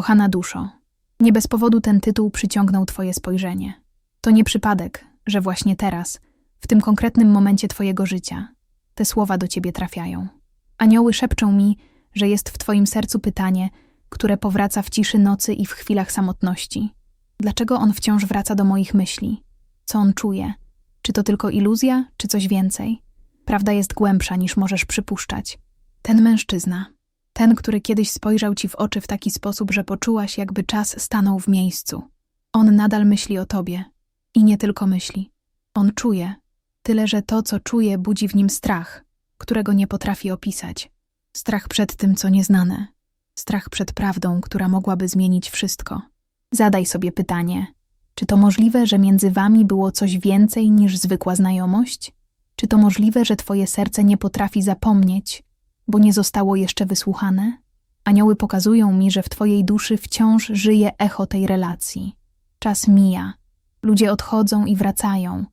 Kochana duszo, nie bez powodu ten tytuł przyciągnął Twoje spojrzenie. To nie przypadek, że właśnie teraz, w tym konkretnym momencie Twojego życia, te słowa do Ciebie trafiają. Anioły szepczą mi, że jest w Twoim sercu pytanie, które powraca w ciszy nocy i w chwilach samotności. Dlaczego on wciąż wraca do moich myśli? Co on czuje? Czy to tylko iluzja, czy coś więcej? Prawda jest głębsza niż możesz przypuszczać. Ten mężczyzna, ten, który kiedyś spojrzał ci w oczy w taki sposób, że poczułaś, jakby czas stanął w miejscu. On nadal myśli o tobie. I nie tylko myśli. On czuje. Tyle, że to, co czuje, budzi w nim strach, którego nie potrafi opisać. Strach przed tym, co nieznane. Strach przed prawdą, która mogłaby zmienić wszystko. Zadaj sobie pytanie: czy to możliwe, że między wami było coś więcej niż zwykła znajomość? Czy to możliwe, że twoje serce nie potrafi zapomnieć, bo nie zostało jeszcze wysłuchane? Anioły pokazują mi, że w twojej duszy wciąż żyje echo tej relacji. Czas mija, ludzie odchodzą i wracają,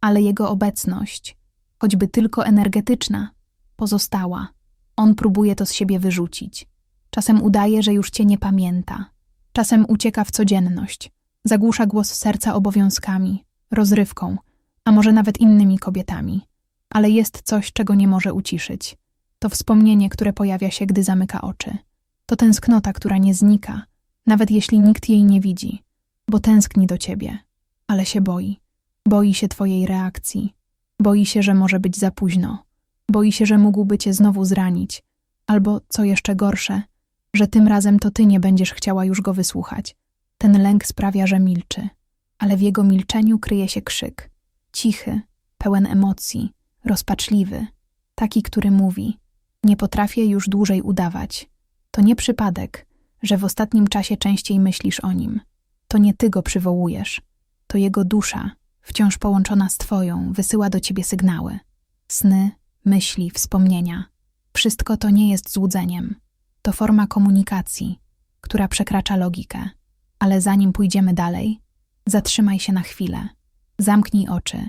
ale jego obecność, choćby tylko energetyczna, pozostała. On próbuje to z siebie wyrzucić. Czasem udaje, że już cię nie pamięta. Czasem ucieka w codzienność, zagłusza głos serca obowiązkami, rozrywką, a może nawet innymi kobietami. Ale jest coś, czego nie może uciszyć. To wspomnienie, które pojawia się, gdy zamyka oczy. To tęsknota, która nie znika, nawet jeśli nikt jej nie widzi, bo tęskni do ciebie, ale się boi. Boi się twojej reakcji. Boi się, że może być za późno. Boi się, że mógłby cię znowu zranić. Albo, co jeszcze gorsze, że tym razem to ty nie będziesz chciała już go wysłuchać. Ten lęk sprawia, że milczy, ale w jego milczeniu kryje się krzyk. Cichy, pełen emocji, rozpaczliwy, taki, który mówi: Nie potrafię już dłużej udawać. To nie przypadek, że w ostatnim czasie częściej myślisz o nim. To nie ty go przywołujesz. To jego dusza, wciąż połączona z twoją, wysyła do ciebie sygnały. Sny, myśli, wspomnienia. Wszystko to nie jest złudzeniem. To forma komunikacji, która przekracza logikę. Ale zanim pójdziemy dalej, zatrzymaj się na chwilę, zamknij oczy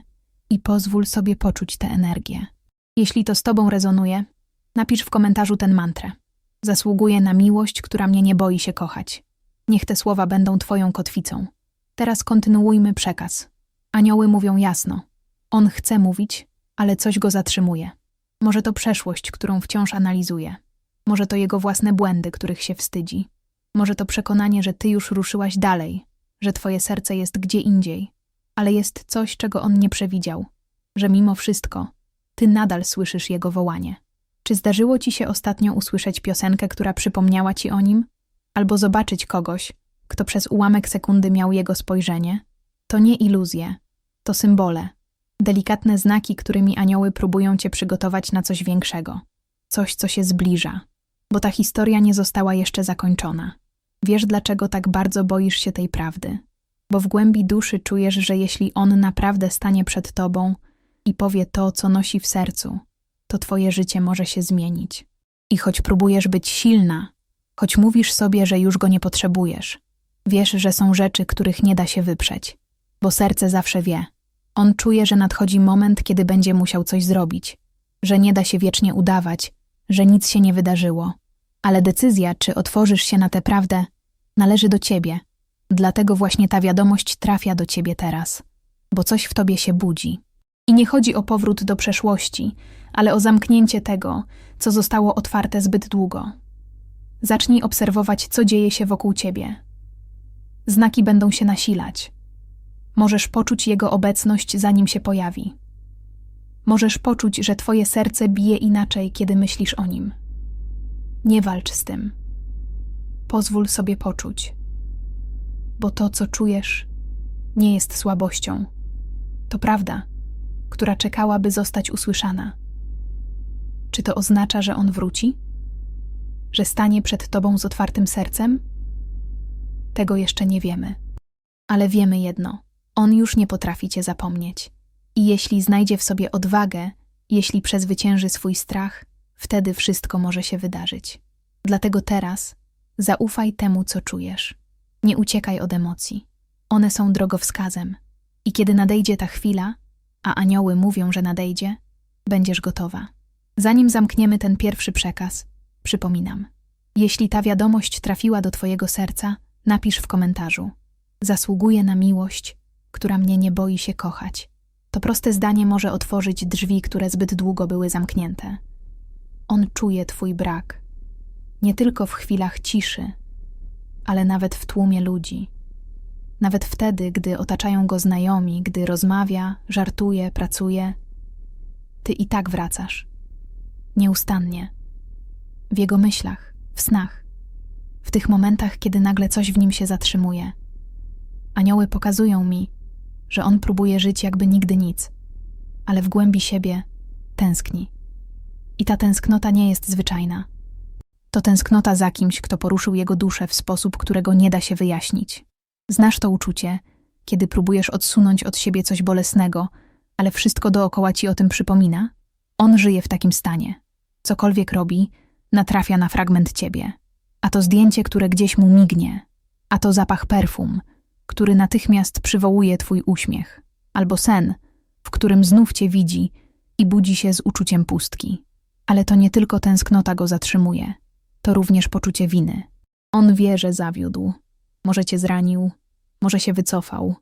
i pozwól sobie poczuć tę energię. Jeśli to z Tobą rezonuje, napisz w komentarzu ten mantrę. Zasługuję na miłość, która mnie nie boi się kochać. Niech te słowa będą Twoją kotwicą. Teraz kontynuujmy przekaz. Anioły mówią jasno. On chce mówić, ale coś go zatrzymuje. Może to przeszłość, którą wciąż analizuje. Może to jego własne błędy, których się wstydzi. Może to przekonanie, że ty już ruszyłaś dalej, że twoje serce jest gdzie indziej, ale jest coś, czego on nie przewidział, że mimo wszystko ty nadal słyszysz jego wołanie. Czy zdarzyło ci się ostatnio usłyszeć piosenkę, która przypomniała ci o nim? Albo zobaczyć kogoś, kto przez ułamek sekundy miał jego spojrzenie? To nie iluzje, to symbole, delikatne znaki, którymi anioły próbują cię przygotować na coś większego, coś, co się zbliża bo ta historia nie została jeszcze zakończona. Wiesz, dlaczego tak bardzo boisz się tej prawdy? Bo w głębi duszy czujesz, że jeśli on naprawdę stanie przed tobą i powie to, co nosi w sercu, to twoje życie może się zmienić. I choć próbujesz być silna, choć mówisz sobie, że już go nie potrzebujesz, wiesz, że są rzeczy, których nie da się wyprzeć, bo serce zawsze wie. On czuje, że nadchodzi moment, kiedy będzie musiał coś zrobić, że nie da się wiecznie udawać, że nic się nie wydarzyło. Ale decyzja, czy otworzysz się na tę prawdę, należy do ciebie. Dlatego właśnie ta wiadomość trafia do ciebie teraz, bo coś w tobie się budzi. I nie chodzi o powrót do przeszłości, ale o zamknięcie tego, co zostało otwarte zbyt długo. Zacznij obserwować, co dzieje się wokół ciebie. Znaki będą się nasilać. Możesz poczuć jego obecność, zanim się pojawi. Możesz poczuć, że twoje serce bije inaczej, kiedy myślisz o nim. Nie walcz z tym. Pozwól sobie poczuć, bo to, co czujesz, nie jest słabością. To prawda, która czekałaby zostać usłyszana. Czy to oznacza, że on wróci? Że stanie przed tobą z otwartym sercem? Tego jeszcze nie wiemy. Ale wiemy jedno: on już nie potrafi cię zapomnieć. I jeśli znajdzie w sobie odwagę, jeśli przezwycięży swój strach, wtedy wszystko może się wydarzyć. Dlatego teraz zaufaj temu, co czujesz. Nie uciekaj od emocji. One są drogowskazem. I kiedy nadejdzie ta chwila, a anioły mówią, że nadejdzie, będziesz gotowa. Zanim zamkniemy ten pierwszy przekaz, przypominam. Jeśli ta wiadomość trafiła do Twojego serca, napisz w komentarzu. Zasługuję na miłość, która mnie nie boi się kochać. To proste zdanie może otworzyć drzwi, które zbyt długo były zamknięte. On czuje Twój brak. Nie tylko w chwilach ciszy, ale nawet w tłumie ludzi. Nawet wtedy, gdy otaczają go znajomi, gdy rozmawia, żartuje, pracuje, ty i tak wracasz. Nieustannie. W jego myślach, w snach, w tych momentach, kiedy nagle coś w nim się zatrzymuje. Anioły pokazują mi, że on próbuje żyć jakby nigdy nic, ale w głębi siebie tęskni. I ta tęsknota nie jest zwyczajna. To tęsknota za kimś, kto poruszył jego duszę w sposób, którego nie da się wyjaśnić. Znasz to uczucie, kiedy próbujesz odsunąć od siebie coś bolesnego, ale wszystko dookoła ci o tym przypomina? On żyje w takim stanie. Cokolwiek robi, natrafia na fragment ciebie. A to zdjęcie, które gdzieś mu mignie, a to zapach perfum, który natychmiast przywołuje twój uśmiech, albo sen, w którym znów cię widzi i budzi się z uczuciem pustki. Ale to nie tylko tęsknota go zatrzymuje, to również poczucie winy. On wie, że zawiódł, może cię zranił, może się wycofał,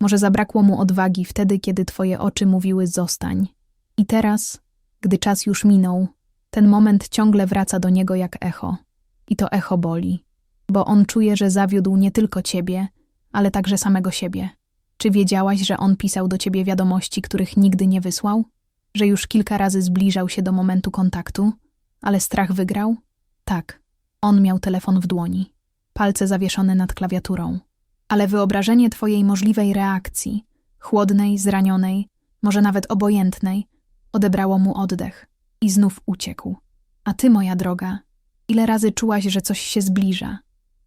może zabrakło mu odwagi wtedy, kiedy twoje oczy mówiły zostań. I teraz, gdy czas już minął, ten moment ciągle wraca do niego jak echo. I to echo boli, bo on czuje, że zawiódł nie tylko ciebie, ale także samego siebie. Czy wiedziałaś, że on pisał do ciebie wiadomości, których nigdy nie wysłał? Że już kilka razy zbliżał się do momentu kontaktu, ale strach wygrał? Tak, on miał telefon w dłoni, palce zawieszone nad klawiaturą. Ale wyobrażenie twojej możliwej reakcji, chłodnej, zranionej, może nawet obojętnej, odebrało mu oddech i znów uciekł. A ty, moja droga, ile razy czułaś, że coś się zbliża,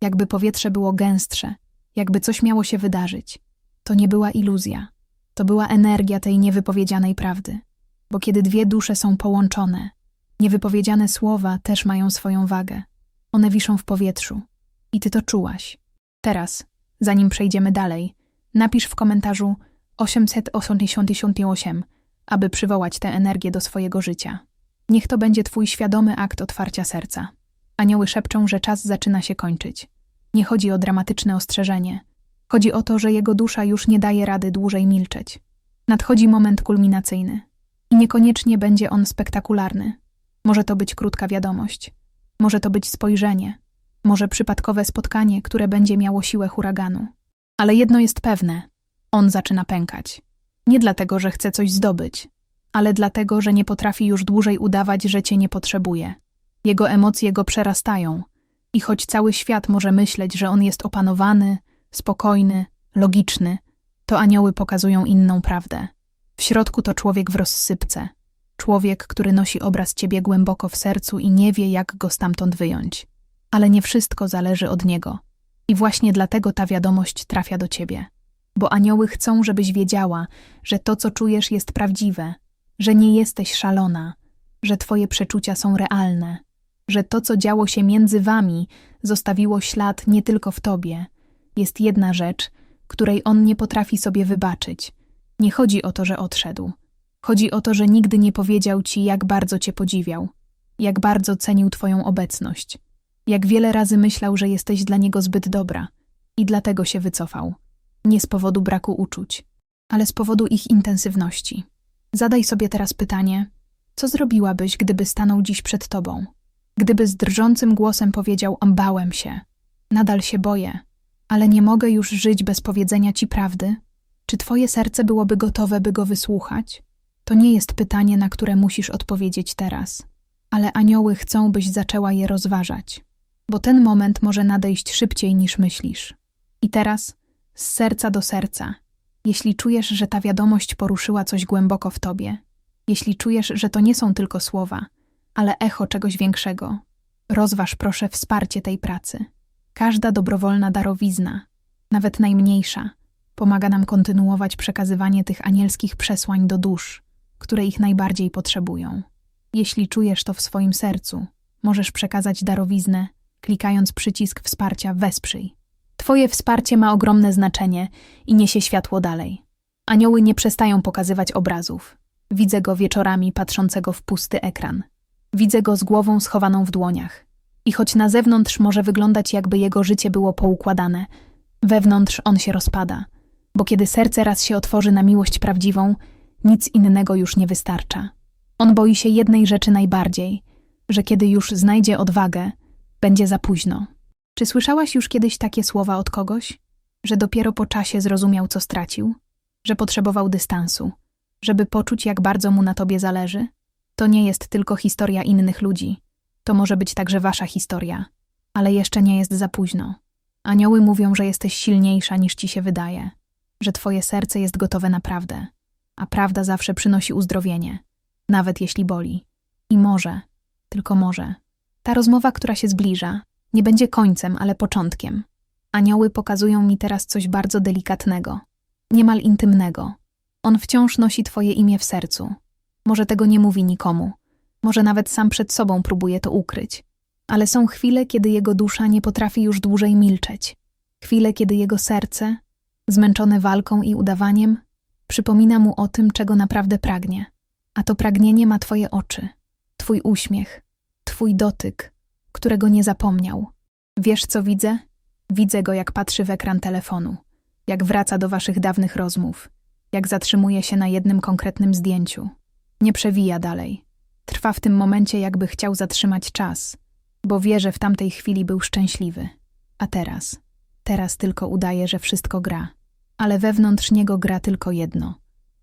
jakby powietrze było gęstsze, jakby coś miało się wydarzyć. To nie była iluzja, to była energia tej niewypowiedzianej prawdy. Bo kiedy dwie dusze są połączone, niewypowiedziane słowa też mają swoją wagę. One wiszą w powietrzu. I ty to czułaś. Teraz, zanim przejdziemy dalej, napisz w komentarzu 888, aby przywołać tę energię do swojego życia. Niech to będzie twój świadomy akt otwarcia serca. Anioły szepczą, że czas zaczyna się kończyć. Nie chodzi o dramatyczne ostrzeżenie. Chodzi o to, że jego dusza już nie daje rady dłużej milczeć. Nadchodzi moment kulminacyjny. I niekoniecznie będzie on spektakularny. Może to być krótka wiadomość. Może to być spojrzenie. Może przypadkowe spotkanie, które będzie miało siłę huraganu. Ale jedno jest pewne. On zaczyna pękać. Nie dlatego, że chce coś zdobyć, ale dlatego, że nie potrafi już dłużej udawać, że cię nie potrzebuje. Jego emocje go przerastają – i choć cały świat może myśleć, że on jest opanowany, spokojny, logiczny, to anioły pokazują inną prawdę. W środku to człowiek w rozsypce. Człowiek, który nosi obraz ciebie głęboko w sercu i nie wie, jak go stamtąd wyjąć. Ale nie wszystko zależy od niego. I właśnie dlatego ta wiadomość trafia do ciebie. Bo anioły chcą, żebyś wiedziała, że to, co czujesz, jest prawdziwe, że nie jesteś szalona, że twoje przeczucia są realne, że to, co działo się między wami, zostawiło ślad nie tylko w tobie. Jest jedna rzecz, której on nie potrafi sobie wybaczyć. Nie chodzi o to, że odszedł. Chodzi o to, że nigdy nie powiedział ci, jak bardzo cię podziwiał, jak bardzo cenił twoją obecność, jak wiele razy myślał, że jesteś dla niego zbyt dobra i dlatego się wycofał. Nie z powodu braku uczuć, ale z powodu ich intensywności. Zadaj sobie teraz pytanie: co zrobiłabyś, gdyby stanął dziś przed tobą? Gdyby z drżącym głosem powiedział: Bałem się, nadal się boję, ale nie mogę już żyć bez powiedzenia ci prawdy, czy twoje serce byłoby gotowe, by go wysłuchać? To nie jest pytanie, na które musisz odpowiedzieć teraz, ale anioły chcą, byś zaczęła je rozważać, bo ten moment może nadejść szybciej niż myślisz. I teraz, z serca do serca, jeśli czujesz, że ta wiadomość poruszyła coś głęboko w tobie, jeśli czujesz, że to nie są tylko słowa, ale echo czegoś większego. Rozważ proszę wsparcie tej pracy. Każda dobrowolna darowizna, nawet najmniejsza, pomaga nam kontynuować przekazywanie tych anielskich przesłań do dusz, które ich najbardziej potrzebują. Jeśli czujesz to w swoim sercu, możesz przekazać darowiznę, klikając przycisk wsparcia Wesprzyj. Twoje wsparcie ma ogromne znaczenie i niesie światło dalej. Anioły nie przestają pokazywać obrazów. Widzę go wieczorami patrzącego w pusty ekran – Widzę go z głową schowaną w dłoniach. I choć na zewnątrz może wyglądać, jakby jego życie było poukładane, wewnątrz on się rozpada, bo kiedy serce raz się otworzy na miłość prawdziwą, nic innego już nie wystarcza. On boi się jednej rzeczy najbardziej, że kiedy już znajdzie odwagę, będzie za późno. Czy słyszałaś już kiedyś takie słowa od kogoś? Że dopiero po czasie zrozumiał, co stracił? Że potrzebował dystansu, żeby poczuć, jak bardzo mu na tobie zależy? To nie jest tylko historia innych ludzi. To może być także wasza historia. Ale jeszcze nie jest za późno. Anioły mówią, że jesteś silniejsza niż ci się wydaje, że twoje serce jest gotowe naprawdę, a prawda zawsze przynosi uzdrowienie, nawet jeśli boli. I może, tylko może, ta rozmowa, która się zbliża, nie będzie końcem, ale początkiem. Anioły pokazują mi teraz coś bardzo delikatnego, niemal intymnego. On wciąż nosi twoje imię w sercu. Może tego nie mówi nikomu, może nawet sam przed sobą próbuje to ukryć. Ale są chwile, kiedy jego dusza nie potrafi już dłużej milczeć. Chwile, kiedy jego serce, zmęczone walką i udawaniem, przypomina mu o tym, czego naprawdę pragnie. A to pragnienie ma twoje oczy, twój uśmiech, twój dotyk, którego nie zapomniał. Wiesz, co widzę? Widzę go, jak patrzy w ekran telefonu, jak wraca do waszych dawnych rozmów, jak zatrzymuje się na jednym konkretnym zdjęciu. Nie przewija dalej. Trwa w tym momencie, jakby chciał zatrzymać czas, bo wie, że w tamtej chwili był szczęśliwy. A teraz? Teraz tylko udaje, że wszystko gra. Ale wewnątrz niego gra tylko jedno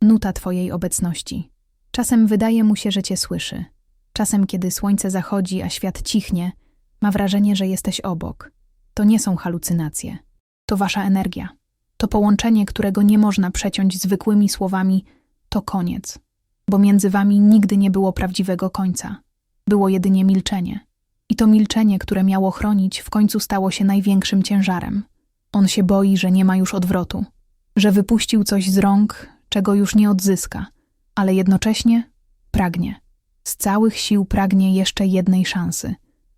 nuta twojej obecności. Czasem wydaje mu się, że cię słyszy. Czasem, kiedy słońce zachodzi, a świat cichnie, ma wrażenie, że jesteś obok. To nie są halucynacje. To wasza energia. To połączenie, którego nie można przeciąć zwykłymi słowami, to koniec. Bo między wami nigdy nie było prawdziwego końca. Było jedynie milczenie. I to milczenie, które miało chronić, w końcu stało się największym ciężarem. On się boi, że nie ma już odwrotu, że wypuścił coś z rąk, czego już nie odzyska, ale jednocześnie pragnie. Z całych sił pragnie jeszcze jednej szansy,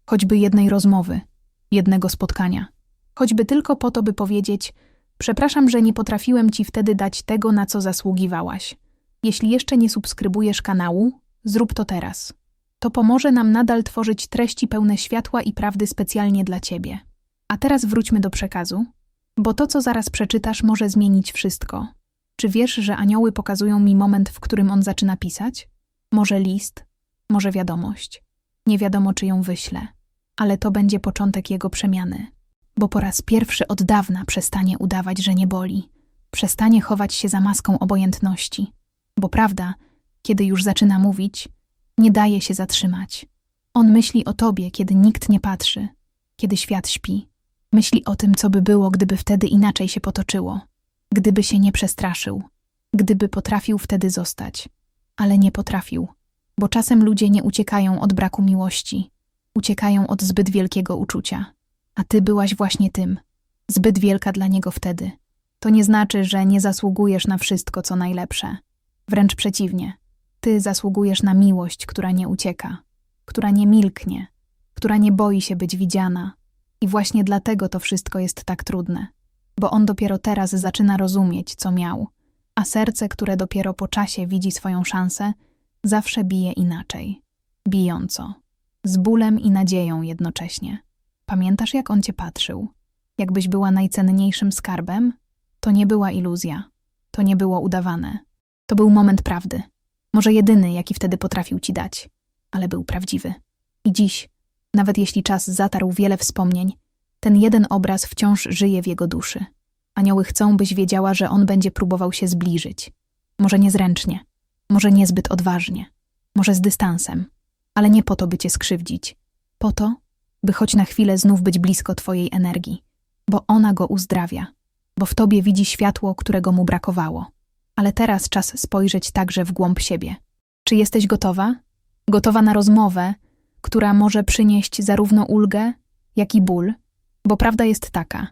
choćby jednej rozmowy, jednego spotkania, choćby tylko po to, by powiedzieć: Przepraszam, że nie potrafiłem ci wtedy dać tego, na co zasługiwałaś. Jeśli jeszcze nie subskrybujesz kanału, zrób to teraz. To pomoże nam nadal tworzyć treści pełne światła i prawdy specjalnie dla ciebie. A teraz wróćmy do przekazu, bo to, co zaraz przeczytasz, może zmienić wszystko. Czy wiesz, że anioły pokazują mi moment, w którym on zaczyna pisać? Może list, może wiadomość. Nie wiadomo, czy ją wyślę, ale to będzie początek jego przemiany. Bo po raz pierwszy od dawna przestanie udawać, że nie boli. Przestanie chować się za maską obojętności. Bo prawda, kiedy już zaczyna mówić, nie daje się zatrzymać. On myśli o tobie, kiedy nikt nie patrzy, kiedy świat śpi. Myśli o tym, co by było, gdyby wtedy inaczej się potoczyło, gdyby się nie przestraszył, gdyby potrafił wtedy zostać. Ale nie potrafił, bo czasem ludzie nie uciekają od braku miłości, uciekają od zbyt wielkiego uczucia. A ty byłaś właśnie tym, zbyt wielka dla niego wtedy. To nie znaczy, że nie zasługujesz na wszystko, co najlepsze. Wręcz przeciwnie. Ty zasługujesz na miłość, która nie ucieka, która nie milknie, która nie boi się być widziana. I właśnie dlatego to wszystko jest tak trudne, bo on dopiero teraz zaczyna rozumieć, co miał, a serce, które dopiero po czasie widzi swoją szansę, zawsze bije inaczej, bijąco, z bólem i nadzieją jednocześnie. Pamiętasz, jak on cię patrzył? Jakbyś była najcenniejszym skarbem? To nie była iluzja, to nie było udawane. To był moment prawdy. Może jedyny, jaki wtedy potrafił ci dać, ale był prawdziwy. I dziś, nawet jeśli czas zatarł wiele wspomnień, ten jeden obraz wciąż żyje w jego duszy. Anioły chcą, byś wiedziała, że on będzie próbował się zbliżyć. Może niezręcznie, może niezbyt odważnie, może z dystansem, ale nie po to, by cię skrzywdzić. Po to, by choć na chwilę znów być blisko twojej energii, bo ona go uzdrawia, bo w tobie widzi światło, którego mu brakowało. Ale teraz czas spojrzeć także w głąb siebie. Czy jesteś gotowa? Gotowa na rozmowę, która może przynieść zarówno ulgę, jak i ból? Bo prawda jest taka: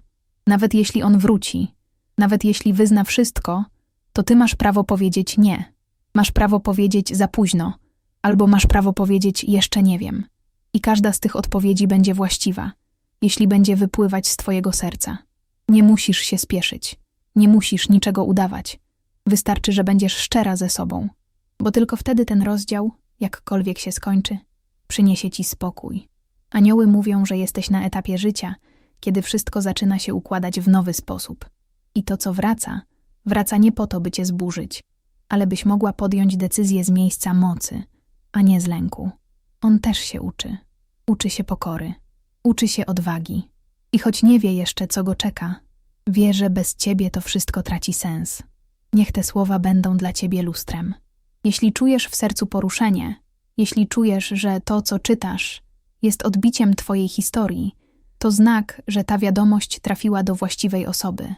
nawet jeśli on wróci, nawet jeśli wyzna wszystko, to ty masz prawo powiedzieć nie. Masz prawo powiedzieć za późno, albo masz prawo powiedzieć jeszcze nie wiem. I każda z tych odpowiedzi będzie właściwa, jeśli będzie wypływać z twojego serca. Nie musisz się spieszyć, nie musisz niczego udawać. Wystarczy, że będziesz szczera ze sobą, bo tylko wtedy ten rozdział, jakkolwiek się skończy, przyniesie ci spokój. Anioły mówią, że jesteś na etapie życia, kiedy wszystko zaczyna się układać w nowy sposób. I to, co wraca, wraca nie po to, by cię zburzyć, ale byś mogła podjąć decyzję z miejsca mocy, a nie z lęku. On też się uczy. Uczy się pokory, uczy się odwagi. I choć nie wie jeszcze, co go czeka, wie, że bez ciebie to wszystko traci sens. Niech te słowa będą dla ciebie lustrem. Jeśli czujesz w sercu poruszenie, jeśli czujesz, że to, co czytasz, jest odbiciem twojej historii, to znak, że ta wiadomość trafiła do właściwej osoby,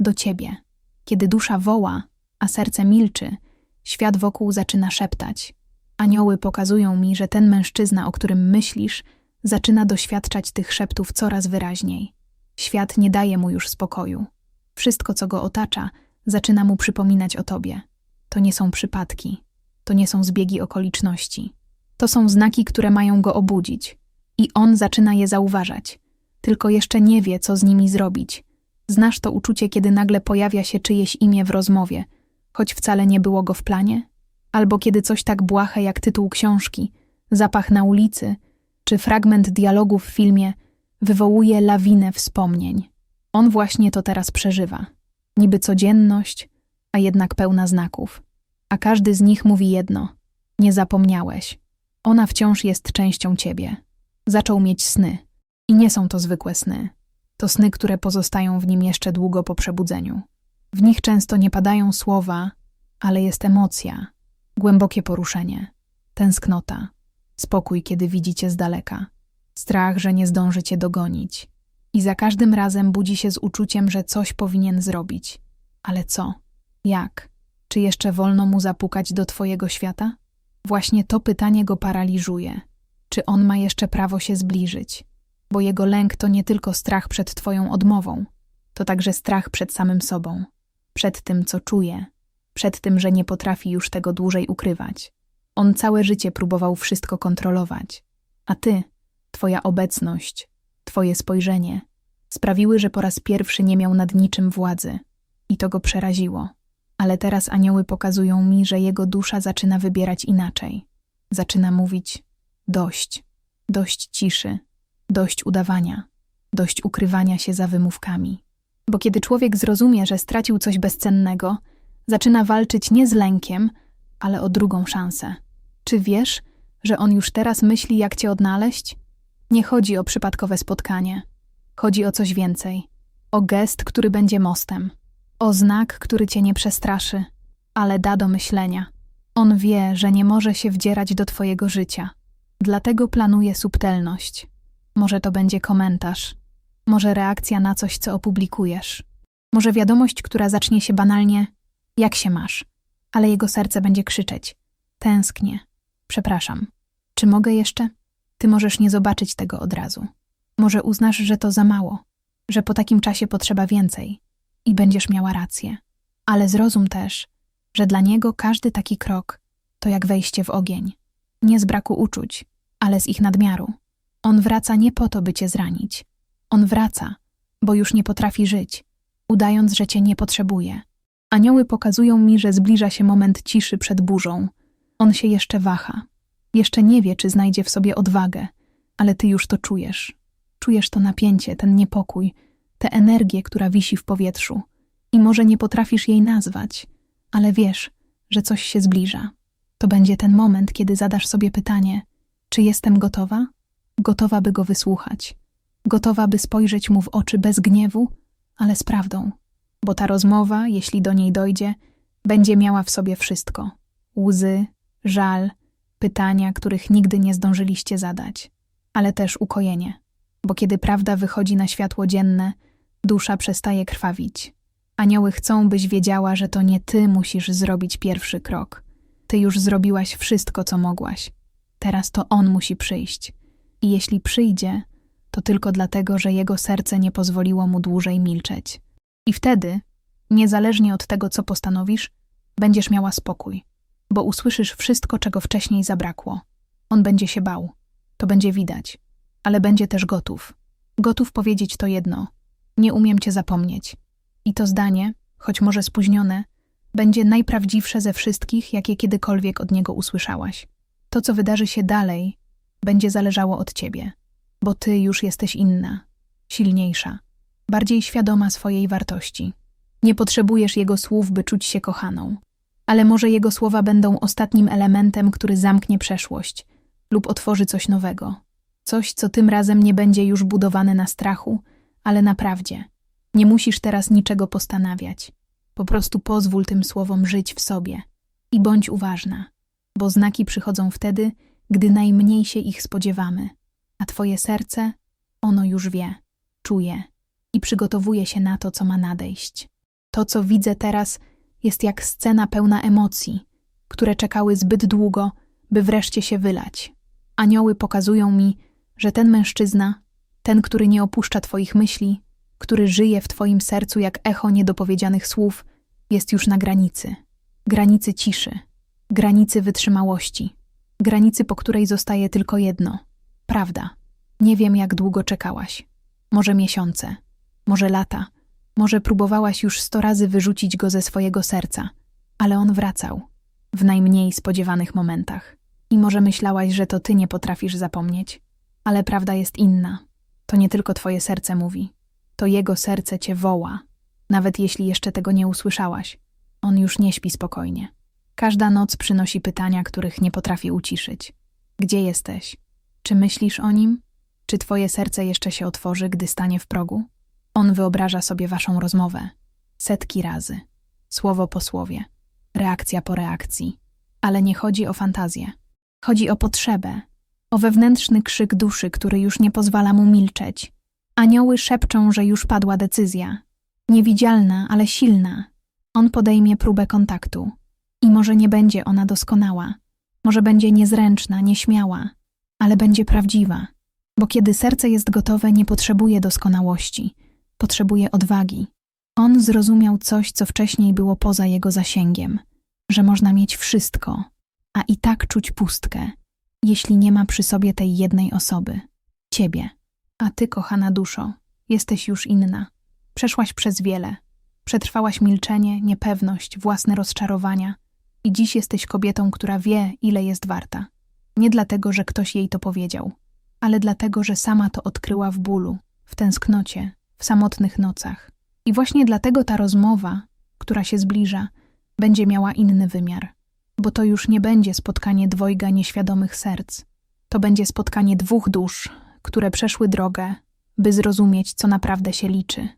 do ciebie. Kiedy dusza woła, a serce milczy, świat wokół zaczyna szeptać. Anioły pokazują mi, że ten mężczyzna, o którym myślisz, zaczyna doświadczać tych szeptów coraz wyraźniej. Świat nie daje mu już spokoju. Wszystko, co go otacza, zaczyna mu przypominać o tobie. To nie są przypadki, to nie są zbiegi okoliczności. To są znaki, które mają go obudzić. I on zaczyna je zauważać. Tylko jeszcze nie wie, co z nimi zrobić. Znasz to uczucie, kiedy nagle pojawia się czyjeś imię w rozmowie, choć wcale nie było go w planie? Albo kiedy coś tak błahe jak tytuł książki, zapach na ulicy, czy fragment dialogu w filmie wywołuje lawinę wspomnień. On właśnie to teraz przeżywa. Niby codzienność, a jednak pełna znaków. A każdy z nich mówi jedno: Nie zapomniałeś. Ona wciąż jest częścią ciebie. Zaczął mieć sny. I nie są to zwykłe sny. To sny, które pozostają w nim jeszcze długo po przebudzeniu. W nich często nie padają słowa, ale jest emocja, głębokie poruszenie, tęsknota, spokój, kiedy widzicie z daleka, strach, że nie zdążycie dogonić. I za każdym razem budzi się z uczuciem, że coś powinien zrobić. Ale co? Jak? Czy jeszcze wolno mu zapukać do twojego świata? Właśnie to pytanie go paraliżuje. Czy on ma jeszcze prawo się zbliżyć? Bo jego lęk to nie tylko strach przed twoją odmową, to także strach przed samym sobą, przed tym, co czuje, przed tym, że nie potrafi już tego dłużej ukrywać. On całe życie próbował wszystko kontrolować, a ty, twoja obecność, twoje spojrzenie sprawiły, że po raz pierwszy nie miał nad niczym władzy i to go przeraziło. Ale teraz anioły pokazują mi, że jego dusza zaczyna wybierać inaczej. Zaczyna mówić: dość, dość ciszy, dość udawania, dość ukrywania się za wymówkami. Bo kiedy człowiek zrozumie, że stracił coś bezcennego, zaczyna walczyć nie z lękiem, ale o drugą szansę. Czy wiesz, że on już teraz myśli, jak cię odnaleźć? Nie chodzi o przypadkowe spotkanie. Chodzi o coś więcej. O gest, który będzie mostem. O znak, który cię nie przestraszy, ale da do myślenia. On wie, że nie może się wdzierać do twojego życia. Dlatego planuje subtelność. Może to będzie komentarz, może reakcja na coś, co opublikujesz, może wiadomość, która zacznie się banalnie: Jak się masz? Ale jego serce będzie krzyczeć: Tęsknię. Przepraszam. Czy mogę jeszcze? Ty możesz nie zobaczyć tego od razu. Może uznasz, że to za mało, że po takim czasie potrzeba więcej i będziesz miała rację. Ale zrozum też, że dla niego każdy taki krok to jak wejście w ogień. Nie z braku uczuć, ale z ich nadmiaru. On wraca nie po to, by cię zranić. On wraca, bo już nie potrafi żyć, udając, że cię nie potrzebuje. Anioły pokazują mi, że zbliża się moment ciszy przed burzą. On się jeszcze waha. Jeszcze nie wie, czy znajdzie w sobie odwagę, ale ty już to czujesz. Czujesz to napięcie, ten niepokój, tę energię, która wisi w powietrzu. I może nie potrafisz jej nazwać, ale wiesz, że coś się zbliża. To będzie ten moment, kiedy zadasz sobie pytanie: czy jestem gotowa? Gotowa, by go wysłuchać. Gotowa, by spojrzeć mu w oczy bez gniewu, ale z prawdą. Bo ta rozmowa, jeśli do niej dojdzie, będzie miała w sobie wszystko: łzy, żal, pytania, których nigdy nie zdążyliście zadać, ale też ukojenie. Bo kiedy prawda wychodzi na światło dzienne, dusza przestaje krwawić. Anioły chcą, byś wiedziała, że to nie ty musisz zrobić pierwszy krok. Ty już zrobiłaś wszystko, co mogłaś. Teraz to on musi przyjść. I jeśli przyjdzie, to tylko dlatego, że jego serce nie pozwoliło mu dłużej milczeć. I wtedy, niezależnie od tego, co postanowisz, będziesz miała spokój, bo usłyszysz wszystko, czego wcześniej zabrakło. On będzie się bał, to będzie widać, ale będzie też gotów. Gotów powiedzieć to jedno: Nie umiem cię zapomnieć. I to zdanie, choć może spóźnione, będzie najprawdziwsze ze wszystkich, jakie kiedykolwiek od niego usłyszałaś. To, co wydarzy się dalej, będzie zależało od ciebie bo ty już jesteś inna, silniejsza, bardziej świadoma swojej wartości. Nie potrzebujesz jego słów, by czuć się kochaną, ale może jego słowa będą ostatnim elementem, który zamknie przeszłość lub otworzy coś nowego. Coś, co tym razem nie będzie już budowane na strachu, ale na prawdzie. Nie musisz teraz niczego postanawiać. Po prostu pozwól tym słowom żyć w sobie i bądź uważna, bo znaki przychodzą wtedy, gdy najmniej się ich spodziewamy, a twoje serce, ono już wie, czuje i przygotowuje się na to, co ma nadejść. To, co widzę teraz, jest jak scena pełna emocji, które czekały zbyt długo, by wreszcie się wylać. Anioły pokazują mi, że ten mężczyzna, ten, który nie opuszcza Twoich myśli, który żyje w Twoim sercu jak echo niedopowiedzianych słów, jest już na granicy. Granicy ciszy, granicy wytrzymałości, granicy, po której zostaje tylko jedno prawda. Nie wiem, jak długo czekałaś. Może miesiące, może lata, może próbowałaś już sto razy wyrzucić go ze swojego serca, ale on wracał w najmniej spodziewanych momentach. I może myślałaś, że to ty nie potrafisz zapomnieć, ale prawda jest inna. To nie tylko twoje serce mówi, to jego serce cię woła, nawet jeśli jeszcze tego nie usłyszałaś. On już nie śpi spokojnie. Każda noc przynosi pytania, których nie potrafi uciszyć. Gdzie jesteś? Czy myślisz o nim? Czy twoje serce jeszcze się otworzy, gdy stanie w progu? On wyobraża sobie waszą rozmowę. Setki razy. Słowo po słowie. Reakcja po reakcji. Ale nie chodzi o fantazję. Chodzi o potrzebę. O wewnętrzny krzyk duszy, który już nie pozwala mu milczeć. Anioły szepczą, że już padła decyzja. Niewidzialna, ale silna. On podejmie próbę kontaktu. I może nie będzie ona doskonała. Może będzie niezręczna, nieśmiała, ale będzie prawdziwa. Bo kiedy serce jest gotowe, nie potrzebuje doskonałości, potrzebuje odwagi. On zrozumiał coś, co wcześniej było poza jego zasięgiem, że można mieć wszystko, a i tak czuć pustkę, jeśli nie ma przy sobie tej jednej osoby ciebie. A ty, kochana duszo, jesteś już inna. Przeszłaś przez wiele. Przetrwałaś milczenie, niepewność, własne rozczarowania i dziś jesteś kobietą, która wie, ile jest warta. Nie dlatego, że ktoś jej to powiedział, ale dlatego, że sama to odkryła w bólu, w tęsknocie, w samotnych nocach. I właśnie dlatego ta rozmowa, która się zbliża, będzie miała inny wymiar, bo to już nie będzie spotkanie dwojga nieświadomych serc. To będzie spotkanie dwóch dusz, które przeszły drogę, by zrozumieć, co naprawdę się liczy.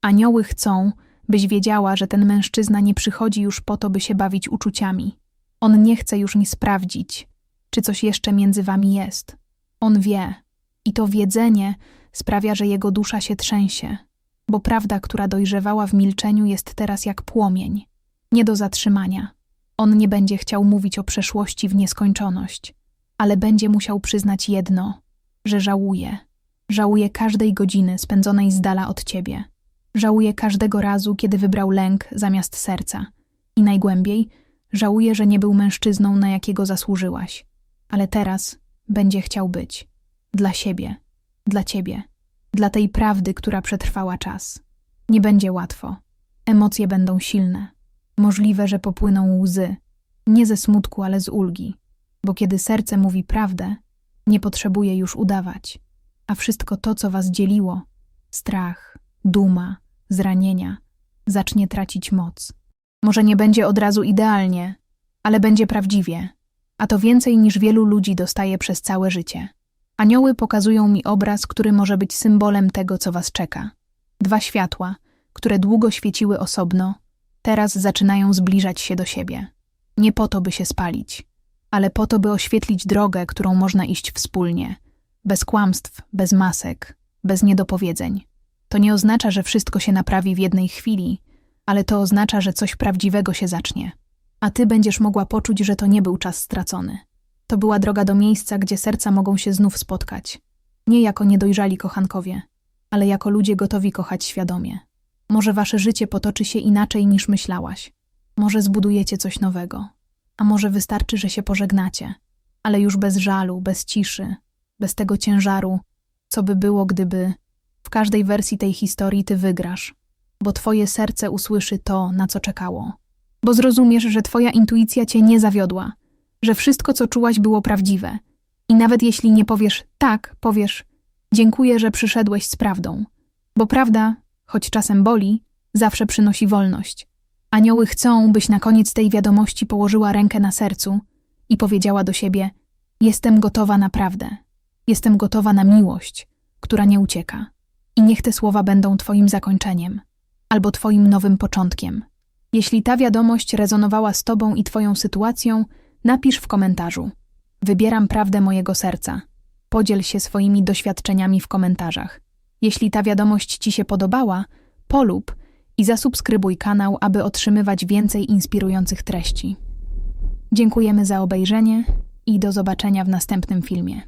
Anioły chcą, byś wiedziała, że ten mężczyzna nie przychodzi już po to, by się bawić uczuciami. On nie chce już ni sprawdzić, czy coś jeszcze między wami jest. On wie, i to wiedzenie sprawia, że jego dusza się trzęsie, bo prawda, która dojrzewała w milczeniu, jest teraz jak płomień, nie do zatrzymania. On nie będzie chciał mówić o przeszłości w nieskończoność, ale będzie musiał przyznać jedno, że żałuje. Żałuje każdej godziny spędzonej z dala od ciebie. Żałuje każdego razu, kiedy wybrał lęk zamiast serca. I najgłębiej, żałuje, że nie był mężczyzną, na jakiego zasłużyłaś. Ale teraz będzie chciał być. Dla siebie, dla ciebie, dla tej prawdy, która przetrwała czas. Nie będzie łatwo. Emocje będą silne. Możliwe, że popłyną łzy. Nie ze smutku, ale z ulgi. Bo kiedy serce mówi prawdę, nie potrzebuje już udawać. A wszystko to, co was dzieliło strach, duma, zranienia zacznie tracić moc. Może nie będzie od razu idealnie, ale będzie prawdziwie, a to więcej niż wielu ludzi dostaje przez całe życie. Anioły pokazują mi obraz, który może być symbolem tego, co was czeka. Dwa światła, które długo świeciły osobno, teraz zaczynają zbliżać się do siebie. Nie po to, by się spalić, ale po to, by oświetlić drogę, którą można iść wspólnie, bez kłamstw, bez masek, bez niedopowiedzeń. To nie oznacza, że wszystko się naprawi w jednej chwili, ale to oznacza, że coś prawdziwego się zacznie. A ty będziesz mogła poczuć, że to nie był czas stracony. To była droga do miejsca, gdzie serca mogą się znów spotkać. Nie jako niedojrzali kochankowie, ale jako ludzie gotowi kochać świadomie. Może wasze życie potoczy się inaczej niż myślałaś. Może zbudujecie coś nowego. A może wystarczy, że się pożegnacie, ale już bez żalu, bez ciszy, bez tego ciężaru, co by było, gdyby w każdej wersji tej historii ty wygrasz, bo twoje serce usłyszy to, na co czekało. Bo zrozumiesz, że twoja intuicja cię nie zawiodła, że wszystko, co czułaś, było prawdziwe. I nawet jeśli nie powiesz tak, powiesz Dziękuję, że przyszedłeś z prawdą, bo prawda, choć czasem boli, zawsze przynosi wolność. Anioły chcą, byś na koniec tej wiadomości położyła rękę na sercu i powiedziała do siebie: Jestem gotowa na prawdę. Jestem gotowa na miłość, która nie ucieka. I niech te słowa będą Twoim zakończeniem albo Twoim nowym początkiem. Jeśli ta wiadomość rezonowała z Tobą i Twoją sytuacją, napisz w komentarzu. Wybieram prawdę mojego serca. Podziel się swoimi doświadczeniami w komentarzach. Jeśli ta wiadomość Ci się podobała, polub i zasubskrybuj kanał, aby otrzymywać więcej inspirujących treści. Dziękujemy za obejrzenie i do zobaczenia w następnym filmie.